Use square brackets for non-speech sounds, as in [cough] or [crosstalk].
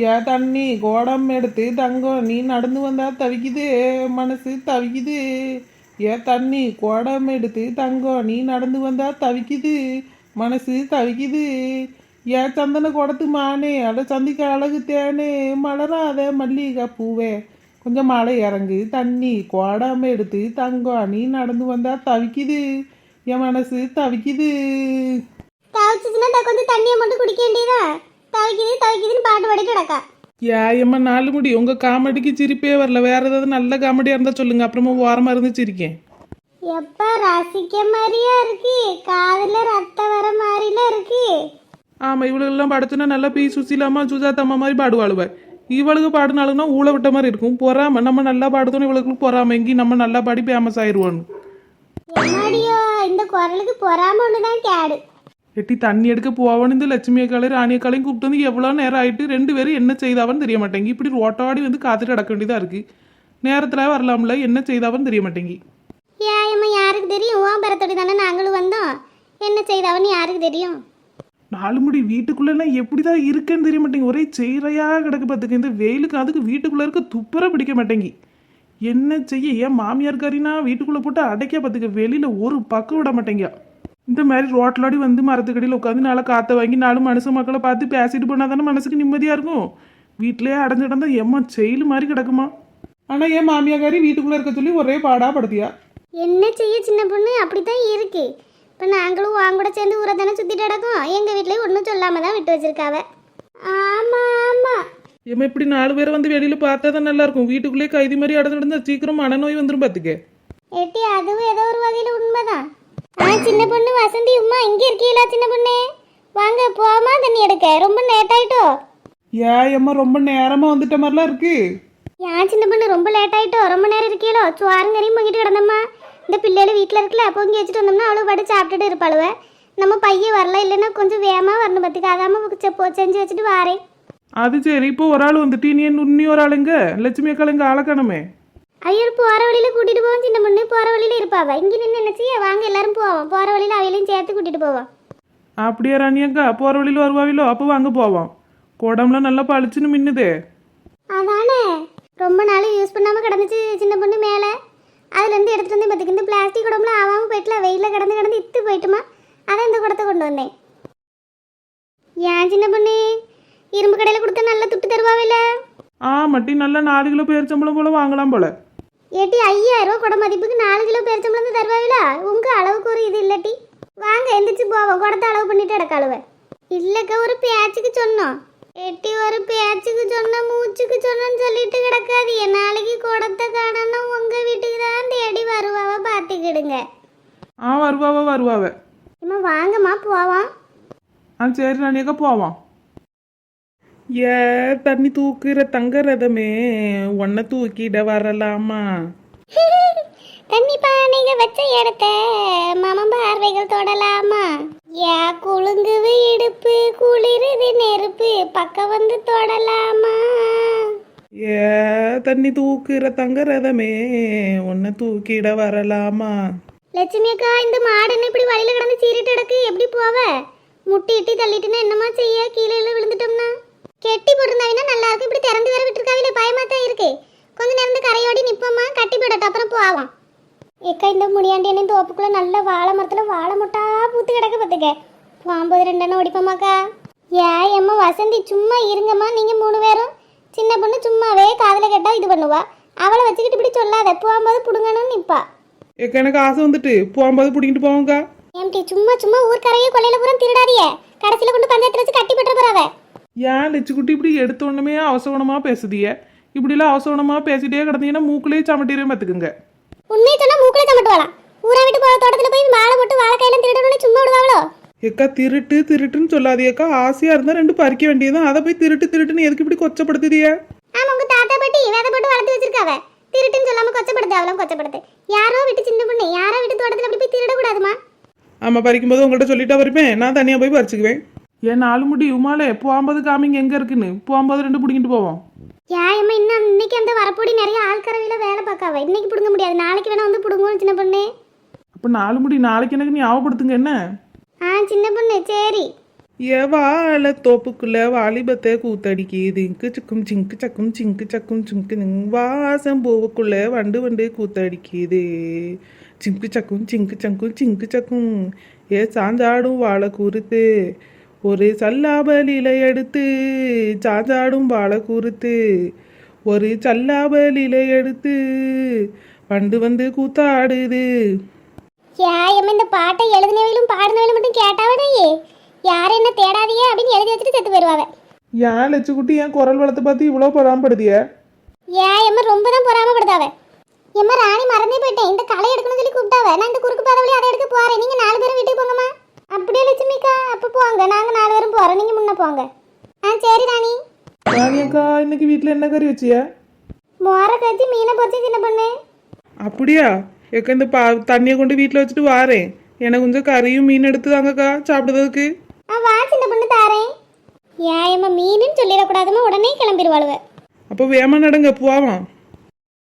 ஏ தண்ணி கோடம் எடுத்து தங்கம் நீ நடந்து வந்தா தவிக்குது மனசு தவிக்குது. ஏ தண்ணி கோடம் எடுத்து தங்கம் நீ நடந்து வந்தா தவிக்குது மனசு தவிக்குது. ஏ சந்தன குடத்து மானே அட சந்திக்க அழகு தேனே மலராத மல்லிகை பூவே. கொஞ்சம் மழை இறங்கு தண்ணி கோடம் எடுத்து தங்கம் நீ நடந்து வந்தா தவிக்குது என் மனசு தவிக்குது. தவிச்சுச்சுன்னா கொஞ்சம் தண்ணியை மட்டும் குடிக்க வேண்டியதா தவிக்குது தவிக்குதுன்னு பாட்டு பாடிட்டு கிடக்கா. ஏயம்மா நாலு முடி. உங்க காமெடிக்கு சிரிப்பே வரல. வேற ஏதாவது நல்ல காமெடியா இருந்தா சொல்லுங்க. அப்புறமா ஓரமா இருந்து சிரிக்கேன். எப்ப ரசிக்க மாதிரியா இருக்கு? காதுல ரத்தம் வர மாதிரில இருக்கு. ஆமா இவளுக்கெல்லாம் படச்சுன்னா நல்லா பி சுசிலாமா சுஜாதாம்மா மாதிரி பாடுவாளுவ. இவளுக்கு பாடினாலும்னா ஊழ விட்ட மாதிரி இருக்கும். பொறாம. நம்ம நல்லா பாடுதோன்னு இவளுக்கு பொறாம. எங்கேயும் நம்ம நல்லா பாடி ஃபேமஸ் எம்மாடியோ இந்த குரலுக்கு பொறாம ஒண்ணுதான் கேடு. எட்டி தண்ணி எடுக்க போவன்னு இந்த லட்சுமி அக்காளையும் ராணி அக்காளையும் கூப்பிட்டு வந்து எவ்வளோ நேரம் ஆயிட்டு ரெண்டு பேரும் என்ன செய்தாவன்னு தெரிய மாட்டேங்கி. இப்படி ரோட்டாடி வந்து காத்துட்டு அடக்க வேண்டியதா இருக்கு. நேரத்துல வரலாம்ல என்ன செய்தாவன்னு தெரிய மாட்டேங்கி. ஏயம்மா யாருக்கு தெரியும்? உன் பெறத்தோடி தானே நாங்களும் வந்தோம். என்ன செய்தவன்னு யாருக்கு தெரியும்? நாலு முடி வீட்டுக்குள்ளெல்லாம் எப்படிதான் இருக்கேன்னு தெரிய மாட்டேங்க. ஒரே செய்றையா கிடக்கு பார்த்துக்க. இந்த வெயிலுக்கு அதுக்கு வீட்டுக்குள்ள இருக்க துப்புர பிடிக்க மாட்டேங்கி. என்ன செய்ய? ஏன் மாமியார் காரினா வீட்டுக்குள்ள போட்டு அடைக்க பார்த்துக்க. வெளியில ஒரு பக்கம் விட மாட்டேங்க இந்த மாதிரி ரோட்லாடி வந்து மரத்துக்கடியில் உட்காந்து நல்லா காற்ற வாங்கி நாலு மனுஷ மக்களை பார்த்து பேசிட்டு போனா தானே மனசுக்கு நிம்மதியா இருக்கும்? வீட்டிலேயே அடைஞ்சு கிடந்தா எம்மா செயல் மாதிரி கிடக்குமா? ஆனா ஏன் மாமியாக்காரி வீட்டுக்குள்ள இருக்க சொல்லி ஒரே பாடா படுத்தியா? என்ன செய்ய சின்ன பொண்ணு? அப்படித்தான் இருக்கு. இப்போ நாங்களும் வாங்க கூட சேர்ந்து ஊரை தானே சுற்றிட்டு கிடக்கோம். எங்கள் வீட்லேயும் ஒன்றும் சொல்லாம தான் விட்டு வச்சிருக்காவ. ஆமாம் ஆமாம் ஏம்மா இப்படி நாலு பேரை வந்து வெளியில பார்த்தா தான் நல்லா இருக்கும். வீட்டுக்குள்ளேயே கைதி மாதிரி அடைஞ்சு கிடந்தா சீக்கிரம் மனநோய் வந்துடும் பார்த்துக்க எட்டி அதுவும் ஏதோ ஒரு வகையில் உண்மைதான். ஆ சின்ன பொண்ணு வசந்தி உமா இங்கே இருக்கீங்களா சின்ன பொண்ணு? வாங்க போமா தண்ணி எடுக்க. ரொம்ப லேட் ஆயிட்டோ? அம்மா ரொம்ப நேரமா வந்துட்ட மாதிரிலாம் இருக்கு. ஏன் சின்ன பொண்ணு ரொம்ப லேட் ஆயிட்டோ? ரொம்ப நேரம் இருக்கீங்களோ? சுவாருங்கரையும் பொங்கிட்டு கிடந்தம்மா. இந்த பிள்ளைகள் வீட்டில் இருக்கல பொங்கி வச்சுட்டு வந்தோம்னா அவ்வளோ பாட்டு சாப்பிட்டுட்டு இருப்பாளுவ. நம்ம பையன் வரல இல்லைன்னா கொஞ்சம் வேகமாக வரணும் பத்துக்கு அதாம செஞ்சு வச்சுட்டு வாரேன். அது சரி இப்போ ஒரு ஆள் வந்துட்டு நீ இன்னி ஒரு ஆளுங்க? லட்சுமி அக்காளுங்க ஆளக்கணுமே ஐயோ போற வழியில கூட்டிட்டு போவோம் சின்ன பொண்ணு போற வழியில இருப்பாவ இங்க நின்று என்ன செய்ய வாங்க எல்லாரும் போவோம் போற வழியில அவையிலையும் சேர்த்து கூட்டிட்டு போவோம் அப்படியே ராணி அக்கா போற வழியில வருவாவிலோ அப்போ வாங்க போவோம் குடம்லாம் நல்லா பளிச்சுன்னு மின்னுதே அதானே ரொம்ப நாள் யூஸ் பண்ணாம கிடந்துச்சு சின்ன பொண்ணு மேல அதுல இருந்து எடுத்துட்டு வந்து பத்துக்கு இந்த பிளாஸ்டிக் குடம்லாம் ஆகாம போயிட்டுல வெயில கிடந்து கிடந்து இத்து போயிட்டுமா அதான் இந்த குடத்தை கொண்டு வந்தேன் ஏன் சின்ன பொண்ணு இரும்பு கடையில கொடுத்தா நல்லா துட்டு தருவாவில்ல ஆ மட்டி நல்லா நாலு கிலோ பேரிச்சம்பளம் போல வாங்கலாம் போல ஏட்டி ஐயாயிரம் ரூபா குட மதிப்புக்கு நாலு கிலோ பேரிச்சம்பளம் தருவாவில உங்க அளவுக்கு ஒரு இது இல்லட்டி. வாங்க எந்திரிச்சு போவோம். குடத்தை அளவு பண்ணிட்டு கிடக்காளுவ இல்லக்கா ஒரு பேச்சுக்கு சொன்னோம். எட்டி ஒரு பேச்சுக்கு சொன்ன மூச்சுக்கு சொன்னோன்னு சொல்லிட்டு கிடக்காது நாளைக்கு குடத்தை காணணும். உங்க வீட்டுக்கு தான் தேடி வருவாவ பார்த்துக்கிடுங்க. ஆ வருவாவ வருவாவ. இம்மா வாங்கம்மா போவோம். ஆ சரி அக்கா போவோம். ஏ தண்ணி தூக்குற தங்க ரதமே உன்னை தூக்கிட வரலாமா? [laughs] தண்ணி பானைக வச்ச இடத்த மாமன் பார்வைகள் தொடலாமா? யா குலுங்குது இடுப்பு குளிருது நெருப்பு பக்கம் வந்து தொடலாமா? ஏ தண்ணி தூக்குற தங்க ரதமே உன்னை தூக்கிட வரலாமா? லட்சுமி அக்கா இந்த மாடு என்ன இப்படி வழியில கிடந்து சீரிட்டு கிடக்கு? எப்படி போவ? முட்டி இட்டி தள்ளிட்டுனா என்னமா செய்ய? கீழே விழுந்துட்டோம்னா? கெட்டி போட்டிருந்தாவினா நல்லா இருக்கும் இப்படி திறந்து வேற விட்டுருக்காவில பயமா தான் இருக்கு. கொஞ்ச நேரம் கரையோடி நிப்போமா? கட்டி போடட்டும் அப்புறம் போவோம் ஏக்கா இந்த முனியாண்டி என்ன தோப்புக்குள்ள நல்ல வாழை மரத்துல வாழை மொட்டா பூத்து கிடக்க பார்த்துக்க. போகும்போது ரெண்டெண்ணம் ஓடிப்போமாக்கா? ஏ எம்மா வசந்தி சும்மா இருங்கம்மா. நீங்க மூணு பேரும் சின்ன பொண்ணு சும்மாவே காதுல கேட்டா இது பண்ணுவா. அவளை வச்சுக்கிட்டு இப்படி சொல்லாத. போகும்போது புடுங்கணும்னு நிப்பா. ஏக்கா எனக்கு ஆசை வந்துட்டு. போகும்போது பிடிக்கிட்டு போவோங்க்கா ஏம்டி சும்மா சும்மா ஊர்க்கரையே கொல்லையில பூரா திருடாதிய கடைசியில கொண்டு பஞ்சாயத்துல வச்சு கட்டி போட்டுற போறாவ. ஏன் லட்சுக்குட்டி இப்படி எடுத்த உடனே அவசகுணமா பேசுதிய? இப்படிலாம் அவசகுணமா பேசிட்டே கிடந்தீங்கன்னா மூக்குலேயே சமட்டிரே பார்த்துக்குங்க. உண்மையை சொன்னா மூக்குல சமட்டுவாளாம் ஊரா விட்டு போற தோட்டத்துல போய் வாழை போட்டு வாழைக்காயில திருடணும்னு சும்மா விடுவாங்களோ ஏக்கா திருட்டு திருட்டுன்னு சொல்லாதியக்கா ஆசையா இருந்தா ரெண்டு பறிக்க வேண்டியதுதான். அதை போய் திருட்டு திருட்டுன்னு எதுக்கு இப்படி கொச்சப்படுத்துதிய? ஆமா உங்க தாத்தா பாட்டி வேத போட்டு வளர்த்து வச்சிருக்காவ. திருட்டுன்னு சொல்லாம கொச்சப்படுத்து அவளும் கொச்சப்படுத்து. யாரோ விட்டு சின்ன பொண்ணு யாரோ விட்டு தோட்டத்துல அப்படி போய் திருடக்கூடாதுமா? ஆமா பறிக்கும்போது உங்கள்கிட்ட சொல்லிட்டா பறிப்பேன் நான் தனியா போய் பறிச்சுக்குவேன். ஏன் நாலு முடி? உமாலே போகும்போது காமிங்க எங்க இருக்குன்னு? போகும்போது ரெண்டு பிடிங்கிட்டு போவோம். ஏம்மா இன்னும் இன்னைக்கு அந்த வரப்போடி நிறைய ஆள்கரவையில வேலை பார்க்காவ. இன்னைக்கு பிடுங்க முடியாது. நாளைக்கு வேணா வந்து பிடுங்குவோம் சின்ன பொண்ணு. அப்ப நாலு முடி நாளைக்கு எனக்கு ஞாபகப்படுத்துங்க என்ன? ஆ சின்ன பொண்ணு சரி. ஏ வாழ தோப்புக்குள்ள வாலிபத்தை கூத்தடிக்குது. இங்கு சக்கும் சிங்கு சக்கும் சிங்கு சக்கும் சிங்கு. வாசம் பூவுக்குள்ள வண்டு வண்டு கூத்தடிக்குது. சிங்கு சக்கும் சிங்கு சக்கும் சிங்கு சக்கும். ஏ சாஞ்சாடும் வாழை கூறுத்து ஒரு சல்லாபலில எடுத்து சாஞ்சாடும் வாழை கூறுத்து ஒரு சல்லாபலில எடுத்து வண்டு வந்து கூத்தாடுது. ஏன் இந்த பாட்டை எழுதினவங்களும் பாடினவங்களும் மட்டும் கேட்டாவடையே யாரும் என்ன தேடாதீங்க அப்படின்னு எழுதி வச்சுட்டு செத்து போயிடுவாங்க ஏன் லட்சுக்குட்டி என் குரல் வளத்தை பார்த்து இவ்வளோ பராமப்படுதிய ஏன் எம்மா ரொம்ப தான் பொறாமப்படுத்தாவ. எம்மா ராணி மறந்தே போயிட்டேன். இந்த களை எடுக்கணும்னு சொல்லி கூப்பிட்டாவ. நான் இந்த குறுக்கு பாதை வழி அதை எடுக்க போறேன். நீங்க நாலு பேரும் வீட்டுக்கு போங்கம்மா. அப்படியே லட்சுமிக்கா போங்க. நாங்க நாலு பேரும் போறோம். நீங்க முன்ன போங்க. ஆ சரி ராணி. ராணியக்கா இன்னைக்கு வீட்டில் என்ன கறி வச்சிய? மோர காய்ச்சி மீனை பொறிச்சு சின்ன பொண்ணு. அப்படியா? ஏக்க இந்த பா தண்ணியை கொண்டு வீட்டில் வச்சுட்டு வாரேன் எனக்கு கொஞ்சம் கறியும் மீன் எடுத்து தாங்கக்கா சாப்பிடுறதுக்கு. ஆ வா சின்ன பொண்ணு தாரேன். ஏன் மீனுன்னு சொல்லிடக்கூடாதுமா உடனே கிளம்பிடுவாளுவ. அப்போ வேமா நடங்க போவாம்.